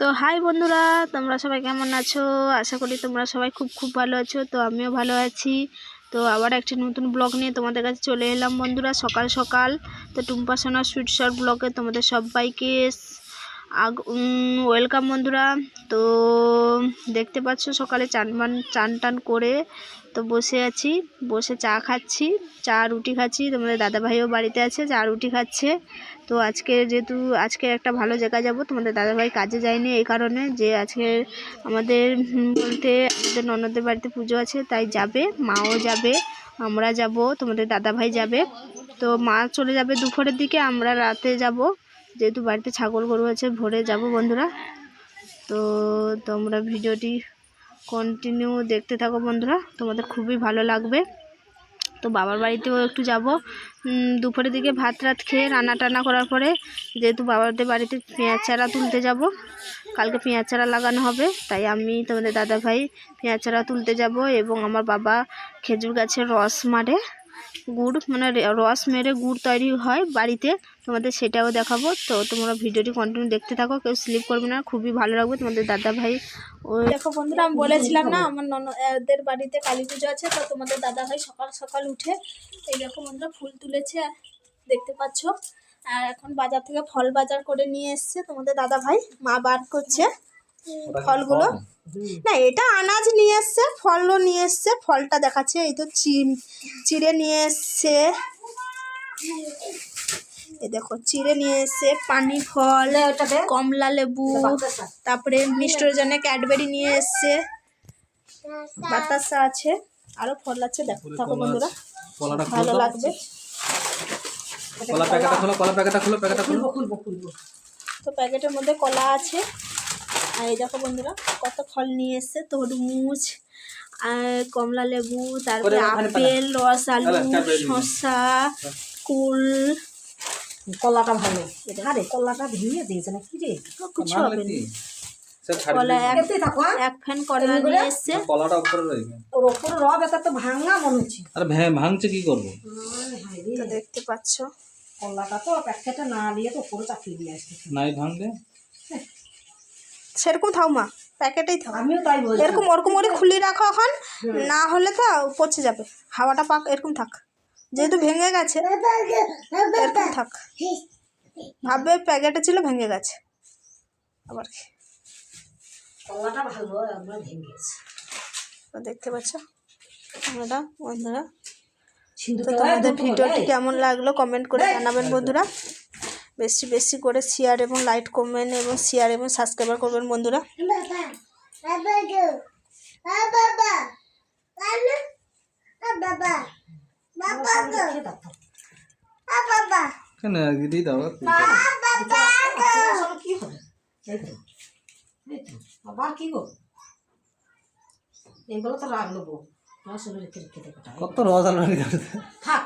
তো হাই বন্ধুরা, তোমরা সবাই কেমন আছো? আশা করি তোমরা সবাই খুব খুব ভালো আছো, তো আমিও ভালো আছি। তো আবার একটি নতুন ব্লগ নিয়ে তোমাদের কাছে চলে এলাম বন্ধুরা, সকাল সকাল। তো টুম্পা সোনা সুইট শর্ট ব্লগে তোমাদের সবাইকে আগ ওয়েলকাম বন্ধুরা। তো দেখতে পাচ্ছ সকালে চান মান চান টান করে তো বসে আছি, বসে চা খাচ্ছি, চা, রুটি খাচ্ছি। তোমাদের দাদাভাইও বাড়িতে আছে, চা, রুটি খাচ্ছে। তো আজকে যেহেতু আজকে একটা ভালো জায়গায় যাব, তোমাদের দাদাভাই কাজে যায়নি এই কারণে যে আজকে আমাদের বলতে আমাদের ননদের বাড়িতে পুজো আছে, তাই যাবে, মাও যাবে, আমরা যাব, তোমাদের দাদাভাই যাবে। তো মা চলে যাবে দুপুরের দিকে, আমরা রাতে যাব। যেহেতু বাড়িতে ছাগল গরু আছে, ভোরে যাব বন্ধুরা। তো তোমরা ভিডিওটি কন্টিনিউ দেখতে থাকো বন্ধুরা, তোমাদের খুবই ভালো লাগবে। তো বাবার বাড়িতেও একটু যাব। দুপুরের দিকে ভাত রাত খেয়ে রান্না টানা করার পরে যেহেতু বাবাদের বাড়িতে পেঁয়াজ চারা তুলতে যাব, কালকে পেঁয়াজ চারা লাগানো হবে, তাই আমি তোমাদের দাদা ভাই পেঁয়াজ চারা তুলতে যাব এবং আমার বাবা খেজুর গাছের রস মারে। গুড় মানে রস মেরে গুড় তৈরি হয় বাড়িতে। তোমাদের সেটাও দেখাবো। তো তোমরা ভিডিওটি কন্টিনিউ দেখতে থাকো, কেউ স্লিপ করবে না। খুবই ভালো লাগবে তোমাদের দাদা ভাই ওই দেখো বন্ধুরা, আমি বলেছিলাম না, আমার ননদের বাড়িতে কালী পুজো আছে, তো তোমাদের দাদা ভাই সকাল সকাল উঠে এই দেখো বন্ধুরা, ফুল তুলেছে, দেখতে পাচ্ছ। আর এখন বাজার থেকে ফল বাজার করে নিয়ে এসছে তোমাদের দাদা ভাই মা বার করছে। ফলগুলো? না এটা আনাজ নিয়ে এসছে ফলও নিয়ে এসছে ফলটা দেখাচ্ছে এই তো চি- চিড়ে নিয়ে এসছে। এই দেখো চিড়ে নিয়ে এসছে পানি ফল কমলা লেবু তারপরে মিষ্টর জন্য ক্যাডবেরি নিয়ে এসছে। বাতাসা আছে আরও ফল আছে দেখো থাকো বন্ধুরা। ভালো লাগবে। কলা প্যাকেটটা খোলো কলা প্যাকেটটা খোলো প্যাকেটটা খোলো। তো প্যাকেটের মধ্যে কলা আছে। আর এই দেখো বন্ধুরা কত ফল নিয়ে এসছে তরমুজ আর কমলা লেবু তারপরে আপেল রস আলু শসা কুল। কলাটা ভালো। আরে কলাটা ভেঙে দিয়েছে না কি রে কিছু হবে না। কলা এক হ্যাঁ? ফ্যান কলা নিয়ে এসছে। কলাটা উপরে রইবে ওর ওপরে রব এটা তো ভাঙা মনে হচ্ছে। আরে ভ্যা- ভাঙছে কি করব? তো দেখতে পাচ্ছ। কলাটা তো প্যাকেটে না দিয়ে তো উপরে চাপিয়ে দিয়ে আসছে। নাই ভাঙলে সেরকম থাও মা প্যাকেটেই থাও। আমিও তাই বলছি। এরকম ওরকম করে খুলে রাখো এখন না হলে তো পচে যাবে। হাওয়াটা পাক এরকম থাক। যেহেতু ভেঙে গেছে এরকম থাক। ভাববে প্যাকেটে ছিল ভেঙে গেছে। আবার কি? কলাটা ভালো একবার ভেঙে গেছে। তো দেখতে পাচ্ছ? তোমরা বন্ধুরা তো তোমাদের ভিডিওটি কেমন লাগল? কমেন্ট করে জানাবেন বন্ধুরা। বেশি বেশি করে শেয়ার এবং লাইক কমেন্ট এবং শেয়ার এবং সাবস্ক্রাইবার করবেন বন্ধুরা। কেন দিয়ে দাও কি হবে এই তো এই তো আবার কি গো এগুলো তো রাখল বউ। কত রস থাক।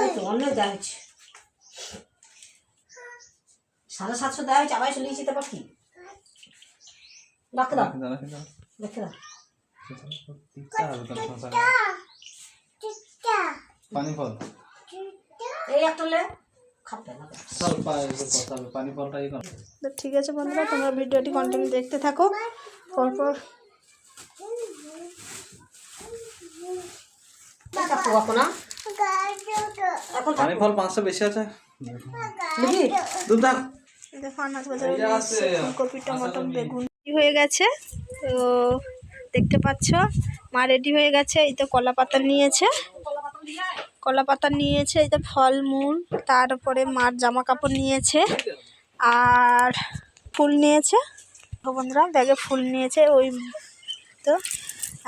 এই তো অনেক দেওয়া হয়েছে সাড়ে সাতশো দেওয়া হয়েছে আবার চলে গেছি তারপর কি? রাখে দাও। রেখে দাও পানি ফল। এই একটা লে। তো ঠিক আছে বন্ধুরা তোমরা ভিডিওটি কন্টিনিউ দেখতে থাকো। পরপর এটা এখন পানি। ফল পাঁচশো বেশি আছে? দুধ দাও। দেখো আনাজ বাজারে ফুলকপি টমাটো বেগুন হয়ে গেছে। তো দেখতে পাচ্ছ মা রেডি হয়ে গেছে। এই তো কলা পাতা নিয়েছে। কলা পাতা নিয়েছে এই তো ফলমূল তারপরে মার জামা কাপড় নিয়েছে। আর ফুল নিয়েছে। বন্ধুরা ব্যাগে ফুল নিয়েছে ওই তো।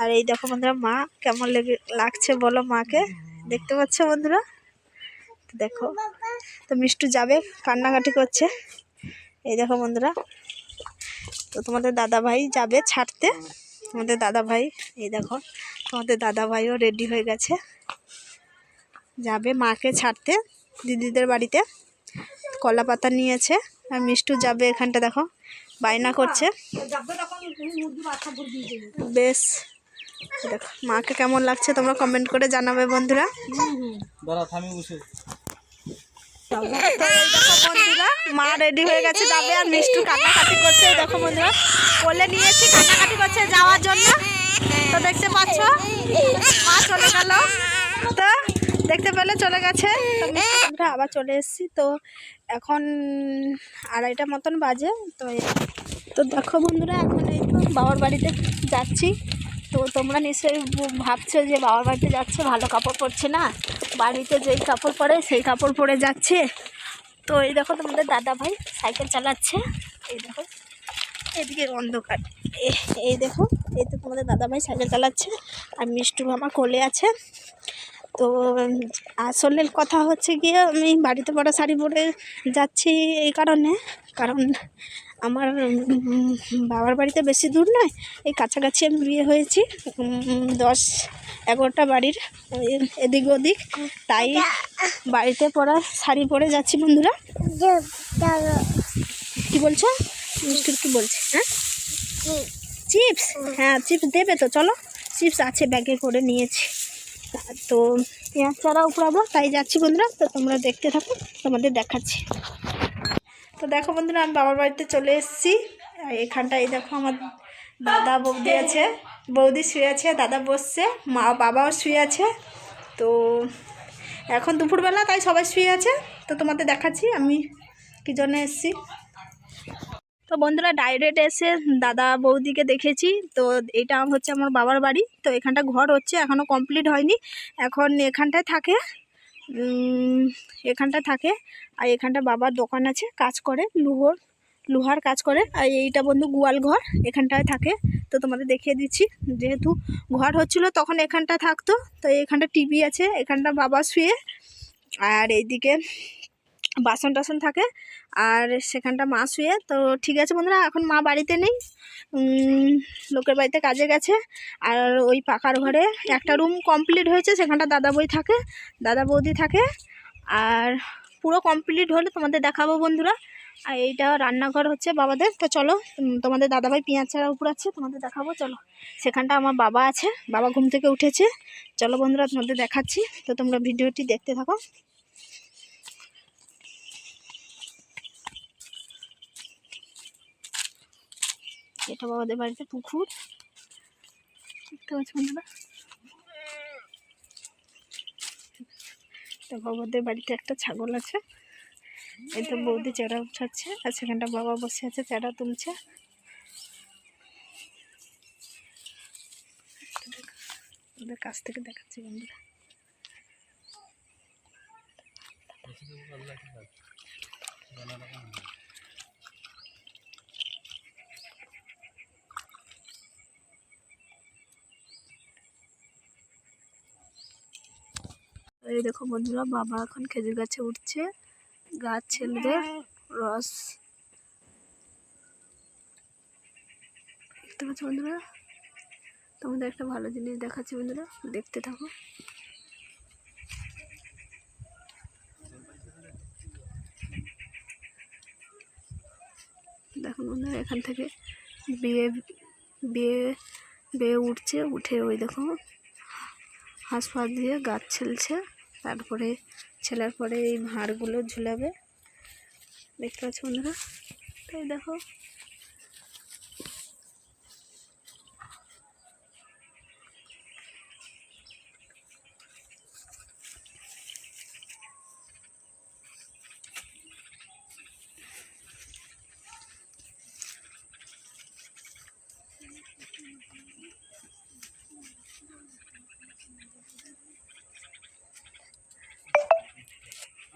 আর এই দেখো বন্ধুরা মা কেমন লেগে লাগছে বলো মাকে। দেখতে পাচ্ছ বন্ধুরা? তো দেখো তো মিষ্টু যাবে কান্নাকাটি করছে। এই দেখো বন্ধুরা, তো তোমাদের দাদা ভাই যাবে ছাড়তে। তোমাদের দাদা ভাই এই দেখো, তোমাদের দাদা ভাইও রেডি হয়ে গেছে। যাবে মাকে ছাড়তে, দিদিদের বাড়িতে। কলা পাতা নিয়েছে, আর মিষ্টু যাবে এখানটা দেখো, বায়না করছে। বেশ, দেখো, মাকে কেমন লাগছে তোমরা কমেন্ট করে জানাবে বন্ধুরা। বন্ধুরা, মা রেডি হয়ে গেছে আর করছে করছে যাওয়ার জন্য। তো দেখতে মা চলে তো দেখতে পেলে চলে গেছে। বন্ধুরা, আবার চলে এসেছি। তো এখন আড়াইটা মতন বাজে। তো তো দেখো বন্ধুরা, এখন এই তো বাবার বাড়িতে যাচ্ছি। তো তোমরা নিশ্চয়ই ভাবছ যে বাবার বাড়িতে যাচ্ছে, ভালো কাপড় পরছে না? বাড়িতে যেই কাপড় পরে, সেই কাপড় পরে যাচ্ছে। তো এই দেখো তোমাদের দাদা ভাই সাইকেল চালাচ্ছে। এই দেখো, এদিকে অন্ধকার। এই দেখো, এই তো তোমাদের দাদা ভাই সাইকেল চালাচ্ছে আর মিষ্টু আমার কোলে আছে। তো আসলে কথা হচ্ছে গিয়ে আমি বাড়িতে পরা শাড়ি পরে যাচ্ছি এই কারণে। কারণ আমার বাবার বাড়িতে বেশি দূর নয়, এই কাছাকাছি আমি বিয়ে হয়েছি দশ এগারোটা বাড়ির এদিক ওদিক। তাই বাড়িতে পরা শাড়ি পরে যাচ্ছি বন্ধুরা। কি বলছো? মিষ্টির কি বলছে? হ্যাঁ? চিপস? হ্যাঁ চিপস দেবে তো, চলো। চিপস আছে, ব্যাগে করে নিয়েছি। তো পেঁয়াজ চারা উপরাবো তাই যাচ্ছি বন্ধুরা। তো তোমরা দেখতে থাকো, তোমাদের দেখাচ্ছি। তো দেখো বন্ধুরা, আমি বাবার বাড়িতে চলে এসেছি। এখানটায় দেখো আমার দাদা বৌদি আছে। বৌদি শুয়ে আছে, দাদা বসছে, মা বাবাও শুয়ে আছে। তো এখন দুপুরবেলা, তাই সবাই শুয়ে আছে। তো তোমাদের দেখাচ্ছি আমি কী জন্য এসেছি। তো বন্ধুরা ডাইরেক্ট এসে দাদা বৌদিকে দেখেছি। তো এটা হচ্ছে আমার বাবার বাড়ি। তো এখানটা ঘর হচ্ছে এখনও কমপ্লিট হয়নি। এখন এখানটায় থাকে। উম, এখানটায় থাকে আর এখানটা বাবার দোকান আছে কাজ করে লুহোর লোহার কাজ করে। আর এইটা বন্ধু গোয়াল ঘর এখানটায় থাকে। তো তোমাদের দেখিয়ে দিচ্ছি যেহেতু ঘর হচ্ছিল তখন এখানটা থাকতো। তো এখানটা টিভি আছে এখানটা বাবা শুয়ে। আর এইদিকে বাসন টাসন থাকে আর সেখানটা মা শুয়ে, তো ঠিক আছে বন্ধুরা, এখন মা বাড়িতে নেই। লোকের বাড়িতে কাজে গেছে। আর ওই পাকার ঘরে একটা রুম কমপ্লিট হয়েছে, সেখানটা দাদা বই থাকে, দাদা বৌদি থাকে। আর পুরো কমপ্লিট হলে তোমাদের দেখাবো বন্ধুরা। আর এইটা রান্নাঘর হচ্ছে বাবাদের, তো চলো তোমাদের দাদাভাই পেঁয়াজ ছাড়া উপর আছে, তোমাদের দেখাবো, চলো। সেখানটা আমার বাবা আছে, বাবা ঘুম থেকে উঠেছে। চলো বন্ধুরা, তোমাদের দেখাচ্ছি। তো তোমরা ভিডিওটি দেখতে থাকো। এটা বাবাদের বাড়িতে পুকুর। দেখতে পাচ্ছ বন্ধুরা? তো বাবাদের বাড়িতে একটা ছাগল আছে। এই তো বৌদি চেরা উঠাচ্ছে আর সেখানটা বাবা বসে আছে, চেরা তুলছে। ওদের কাছ থেকে দেখাচ্ছি বন্ধুরা। এই দেখো বন্ধুরা, বাবা এখন খেজুর গাছে উঠছে। গাছ ছেলেদের রস। দেখতে পাচ্ছ বন্ধুরা? তোমাদের একটা ভালো জিনিস দেখাচ্ছি বন্ধুরা, দেখতে থাকো। দেখুন বন্ধুরা, এখান থেকে বিয়ে বিয়ে, বেয়ে উঠছে, উঠে ওই দেখো হাঁস পা দিয়ে গাছ ছেলছে। তারপরে ছেলার পরে এই ভাঁড়গুলো ঝুলাবে। দেখতে পাচ্ছ বন্ধুরা? তাই দেখো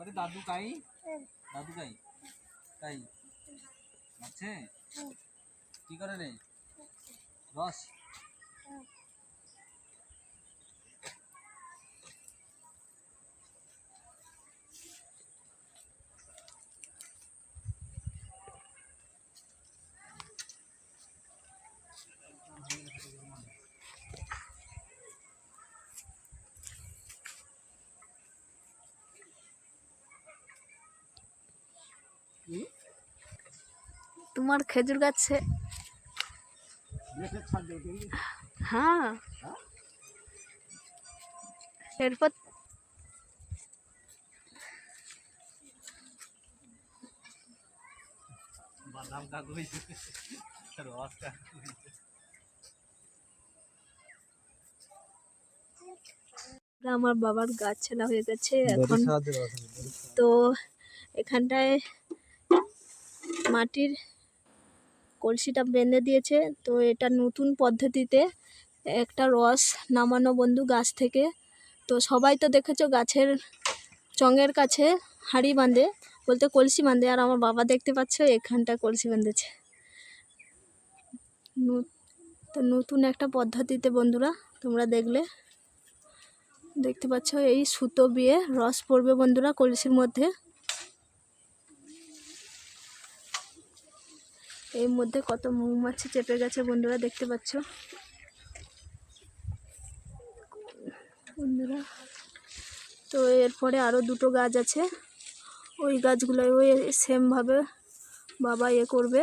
আরে দাদু কাই? দাদু কাই? কাই? আছে কি করে রে? রস? তোমার খেজুর গাছে। হ্যাঁ। এরপর আমার বাবার গাছ ছেলা হয়ে গেছে এখন তো এখানটায় মাটির কলসিটা বেঁধে দিয়েছে। তো এটা নতুন পদ্ধতিতে একটা রস নামানো বন্ধু গাছ থেকে। তো সবাই তো দেখেছ গাছের চঙের কাছে হাঁড়ি বাঁধে, বলতে কলসি বাঁধে। আর আমার বাবা দেখতে পাচ্ছ, এখানটা কলসি বাঁধেছে। তো নতুন একটা পদ্ধতিতে বন্ধুরা, তোমরা দেখলে। দেখতে পাচ্ছ, এই সুতো বিয়ে রস পড়বে বন্ধুরা কলসির মধ্যে। এর মধ্যে কত মৌমাছি চেপে গেছে বন্ধুরা, দেখতে পাচ্ছ? বন্ধুরা, তো এরপরে আরও দুটো গাছ আছে। ওই গাছগুলো ওই সেমভাবে বাবা ইয়ে করবে।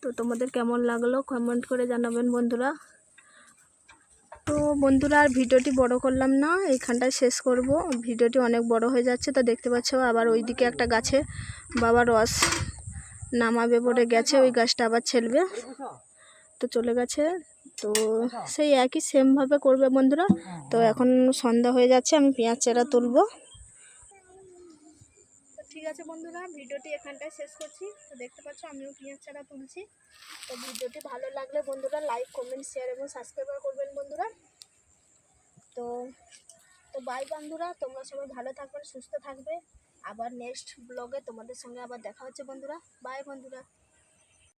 তো তোমাদের কেমন লাগল কমেন্ট করে জানাবেন বন্ধুরা। তো বন্ধুরা, আর ভিডিওটি বড় করলাম না এইখানটায় শেষ করব। ভিডিওটি অনেক বড় হয়ে যাচ্ছে, তো দেখতে পাচ্ছ আবার ওইদিকে একটা গাছে বাবা রস নামাবে বলে গেছে, ওই গাছটা আবার ছেলবে। তো চলে গেছে। তো সেই একই সেমভাবে করবে বন্ধুরা। তো এখন সন্ধ্যা হয়ে যাচ্ছে, আমি পেঁয়াজ চেরা তুলবো। ঠিক আছে বন্ধুরা, ভিডিওটি এখানটায় শেষ করছি। তো দেখতে পাচ্ছ, আমিও পেঁয়াজ চারা তুলছি। তো ভিডিওটি ভালো লাগলে বন্ধুরা, লাইক, কমেন্ট, শেয়ার এবং সাবস্ক্রাইব করবেন বন্ধুরা। তো তো বাই বন্ধুরা, তোমরা সবাই ভালো থাকবে, সুস্থ থাকবে। আবার নেক্সট ব্লগে তোমাদের সঙ্গে আবার দেখা হচ্ছে বন্ধুরা। বাই বন্ধুরা।